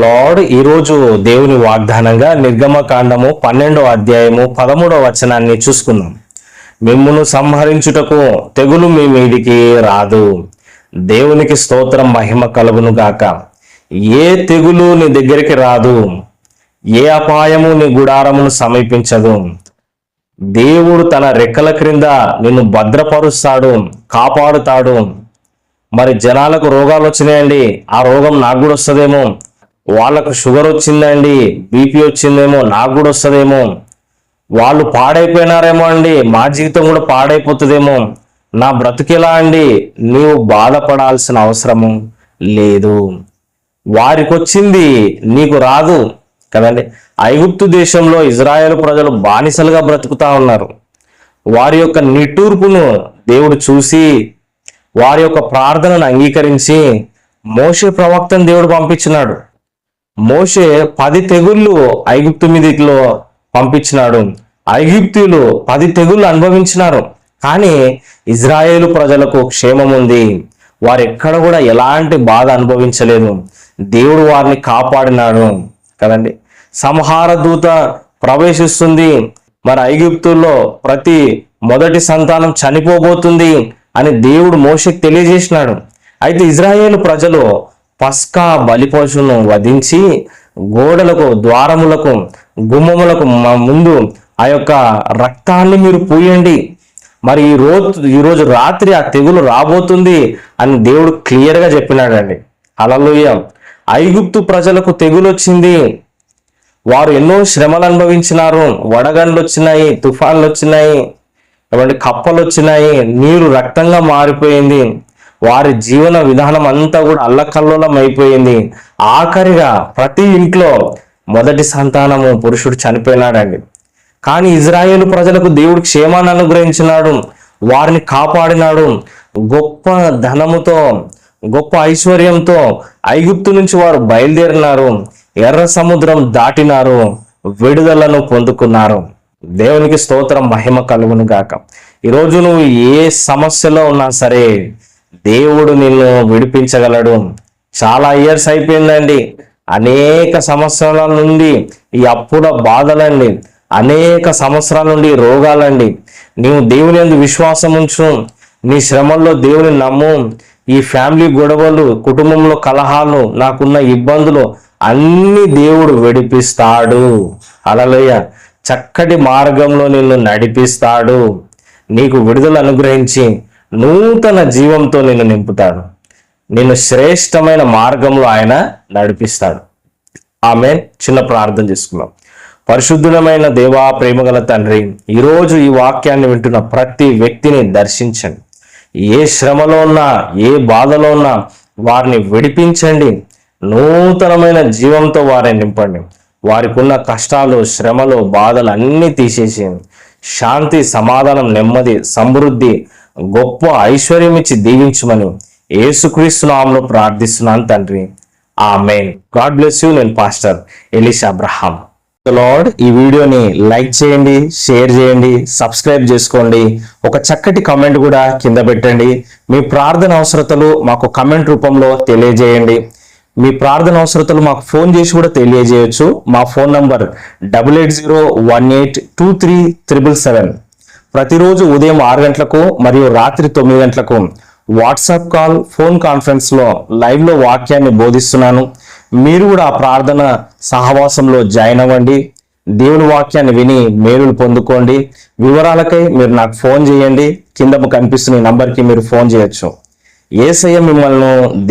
Lord ఈరోజు దేవుని వాగ్దానంగా నిర్గమకాండము పన్నెండో అధ్యాయము పదమూడవ వచనాన్ని చూసుకుందాం. మిమ్మును సంహరించుటకు తెగులు మీ మీదికి రాదు. దేవునికి స్తోత్రం మహిమ కలుగును గాక. ఏ తెగులు నీ దగ్గరికి రాదు. ఏ అపాయము నీ గుడారమును సమీపించదు. దేవుడు తన రెక్కల క్రింద నిన్ను భద్రపరుస్తాడు కాపాడుతాడు. మరి జనాలకు రోగాలు వచ్చినాయండి ఆ రోగం నాకు కూడా వస్తుందేమో. వాళ్ళకు షుగర్ వచ్చిందండి బీపీ వచ్చిందేమో నాకు కూడా వస్తుందేమో. వాళ్ళు పాడైపోయినారేమో అండి మా జీవితం కూడా పాడైపోతుందేమో. నా బ్రతుకెలా అండి? నీవు బాధపడాల్సిన అవసరము లేదు. వారికి వచ్చింది నీకు రాదు కదండి. ఐగుప్తు దేశంలో ఇజ్రాయెల్ ప్రజలు బానిసలుగా బ్రతుకుతా ఉన్నారు. వారి యొక్క నిట్టూర్పును దేవుడు చూసి వారి యొక్క ప్రార్థనను అంగీకరించి మోసే ప్రవక్తను దేవుడు పంపించినాడు. మోషే పది తెగుళ్ళు ఐగుప్తు మీదిలో పంపించినాడు. ఐగుప్తులు పది తెగుళ్ళు అనుభవించినారు. కానీ ఇజ్రాయేలు ప్రజలకు క్షేమం ఉంది. వారు ఎక్కడ కూడా ఎలాంటి బాధ అనుభవించలేదు. దేవుడు వారిని కాపాడినాడు. కదండి? సంహార దూత ప్రవేశిస్తుంది. మరి ఐగుప్తుల్లో ప్రతి మొదటి సంతానం చనిపోబోతుంది అని దేవుడు మోషకి తెలియజేసినాడు. అయితే ఇజ్రాయేల్ ప్రజలు పస్కా బలిపశువును వధించి గోడలకు ద్వారములకు గుమ్మములకు ముందు ఆ యొక్క రక్తాన్ని మీరు పూయండి. మరి ఈ రోజు ఈరోజు రాత్రి ఆ తెగులు రాబోతుంది అని దేవుడు క్లియర్గా చెప్పినాడండి. అలలోయ ఐగుప్తు ప్రజలకు తెగులు వచ్చింది వారు ఎన్నో శ్రమలు అనుభవించినారు. వడగండ్లు వచ్చినాయి తుఫాన్లు వచ్చినాయి కప్పలు వచ్చినాయి నీరు రక్తంగా మారిపోయింది. వారి జీవన విధానం అంతా కూడా అల్లకల్లోలం అయిపోయింది. ఆఖరిగా ప్రతి ఇంట్లో మొదటి సంతానము పురుషుడు చనిపోయినాడండి. కానీ ఇజ్రాయేల్ ప్రజలకు దేవుడు క్షేమాన్ని అనుగ్రహించినాడు వారిని కాపాడినాడు. గొప్ప ధనముతో గొప్ప ఐశ్వర్యంతో ఐగుప్తు నుంచి వారు బయలుదేరినారు ఎర్ర సముద్రం దాటినారు విడుదలను పొందుకున్నారు. దేవునికి స్తోత్రం మహిమ కలుగును గాక ఈరోజు నువ్వు ఏ సమస్యలో ఉన్నా సరే దేవుడు నిన్ను విడిపించగలడు. చాలా ఇయర్స్ అయిపోయిందండి. అనేక సంవత్సరాల నుండి ఈ అప్పుల బాధలండి. అనేక సంవత్సరాల నుండి రోగాలండి. నీవు దేవుని ఎందు విశ్వాసం ఉంచు. నీ శ్రమల్లో దేవుని నమ్ము. ఈ ఫ్యామిలీ గొడవలు కుటుంబంలో కలహాలు నాకున్న ఇబ్బందులు అన్ని దేవుడు విడిపిస్తాడు. అలలోయ చక్కటి మార్గంలో నిన్ను నడిపిస్తాడు. నీకు విడుదల అనుగ్రహించి నూతన జీవంతో నిన్ను నింపుతాడు. నిన్ను శ్రేష్టమైన మార్గంలో ఆయన నడిపిస్తాడు. ఆమె చిన్న ప్రార్థన చేసుకున్నాం పరిశుద్ధులమైన దేవా ప్రేమగల తండ్రి ఈరోజు ఈ వాక్యాన్ని వింటున్న ప్రతి వ్యక్తిని దర్శించండి. ఏ శ్రమలో ఉన్నా ఏ బాధలో ఉన్నా వారిని విడిపించండి. నూతనమైన జీవంతో వారిని నింపండి. వారికి ఉన్న కష్టాలు శ్రమలు బాధలు అన్నీ తీసేసి శాంతి సమాధానం నెమ్మది సమృద్ధి గొప్ప ఐశ్వర్యం ఇచ్చి దీవించమని ఏసుక్రీస్తు నామంలో ప్రార్థిస్తున్నాను తండ్రి. Amen God bless you. నేను పాస్టర్ ఎలిష్ అబ్రహాం. లార్డ్ ఈ వీడియోని లైక్ చేయండి షేర్ చేయండి సబ్స్క్రైబ్ చేసుకోండి. ఒక చక్కటి కమెంట్ కూడా కింద పెట్టండి. మీ ప్రార్థన అవసరతలు మాకు కమెంట్ రూపంలో తెలియజేయండి. మీ ప్రార్థన అవసరతలు మాకు ఫోన్ చేసి కూడా తెలియజేయచ్చు. మా phone number double eight zero one eight two three triple seven. ప్రతిరోజు ఉదయం ఆరు గంటలకు మరియు రాత్రి తొమ్మిది గంటలకు వాట్సాప్ కాల్ ఫోన్ కాన్ఫరెన్స్లో లైవ్లో వాక్యాన్ని బోధిస్తున్నాను. మీరు కూడా ఆ ప్రార్థన సహవాసంలో జాయిన్ అవ్వండి. దేవుని వాక్యాన్ని విని మేలులు పొందుకోండి. వివరాలకై మీరు నాకు ఫోన్ చేయండి. కింద కనిపిస్తున్న ఈ నంబర్కి మీరు ఫోన్ చేయొచ్చు. ఏసయ్య మిమ్మల్ని